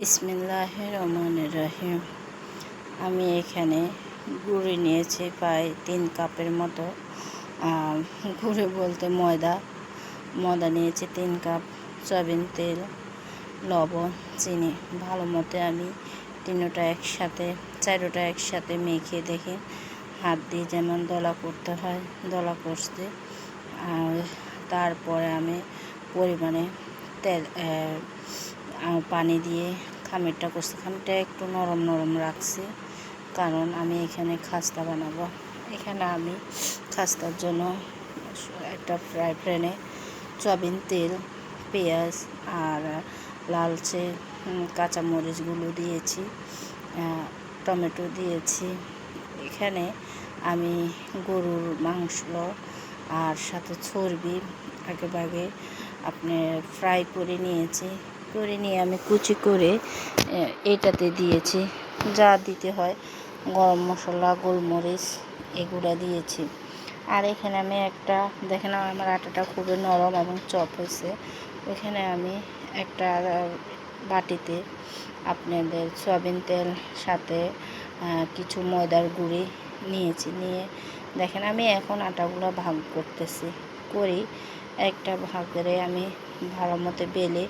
ইসমিল্লাহ রহমান রহিম আমি এখানে গুঁড়ি নিয়েছি প্রায় তিন কাপের মতো। গুঁড়ি বলতে ময়দা। ময়দা নিয়েছি তিন কাপ, সয়াবিন তেল, লবণ, চিনি। ভালো মতো আমি তিনোটা একসাথে, চারোটা একসাথে মেখে দেখে। হাত দিয়ে যেমন দলা করতে হয়, দলা করতে তারপরে আমি পরিমাণে তেল পানি দিয়ে খামিরটা করছি। খামিরটা একটু নরম নরম রাখছি, কারণ আমি এখানে খাস্তা বানাবো। এখানে আমি খাস্তার জন্য একটা ফ্রাই প্যানে সয়াবিন তেল, পেঁয়াজ আর লালচে কাঁচামরিচগুলো দিয়েছি টমেটো দিয়েছি। এখানে আমি গরুর মাংস আর সাথে চর্বি আগেভাগে আপনি ফ্রাই করে নিয়েছি। করে নিয়ে আমি কুচি করে এটাতে দিয়েছি। যা দিতে হয়, গরম মশলা, গোলমরিচ, এগুলো দিয়েছি। আর এখানে আমি একটা, দেখেন আমার আটাটা খুবই নরম এবং চপ হয়েছে। ওইখানে আমি একটা বাটিতে আপনাদের সয়াবিন তেল, সাথে কিছু ময়দার গুঁড়ি নিয়েছি। নিয়ে, দেখেন আমি এখন আটাগুলো ভাগ করতেছি, করি। একটা ভাগরে আমি ভালো মতো বেলে,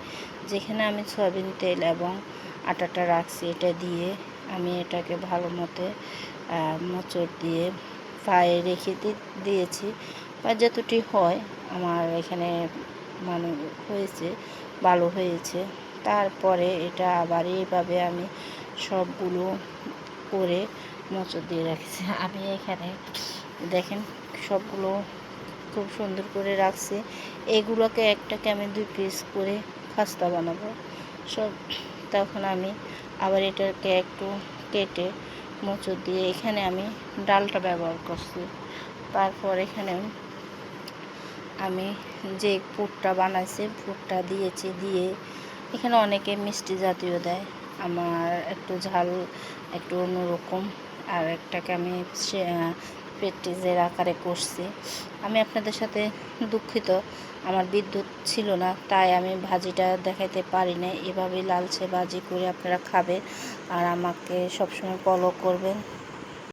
যেখানে আমি সয়াবিন তেল এবং আটাটা রাখছি, এটা দিয়ে আমি এটাকে ভালো মতো মোচড় দিয়ে পায়ে রেখে দিয়েছি। বা যতটি হয়, আমার এখানে মানে হয়েছে, ভালো হয়েছে। তারপরে এটা আবার এইভাবে আমি সবগুলো করে মোচড় দিয়ে রাখছি। আমি এখানে দেখেন সবগুলো খুব সুন্দর করে রাখছি। এগুলোকে একটাকে আমি দুই পিস করে খাস্তা বানাবো। সব তখন আমি আবার এটাকে একটু কেটে মোচড় দিয়ে এখানে আমি ডালটা ব্যবহার করছি। তারপর এখানে আমি যে পুরটা বানাইছি, পুরটা দিয়েছি দিয়ে এখানে অনেকে মিষ্টি জাতীয় দেয়। আমার একটু ঝাল, একটু অন্যরকম। আর একটাকে আমি পেটিজের আকারে করছি। আমি আপনাদের সাথে দুঃখিত, আমার বিদ্যুৎ ছিল না, তাই আমি ভাজিটা দেখাইতে পারি না এভাবে লালচে ভাজি করে আপনারা খাবেন আর আমাকে সবসময় ফলো করবেন।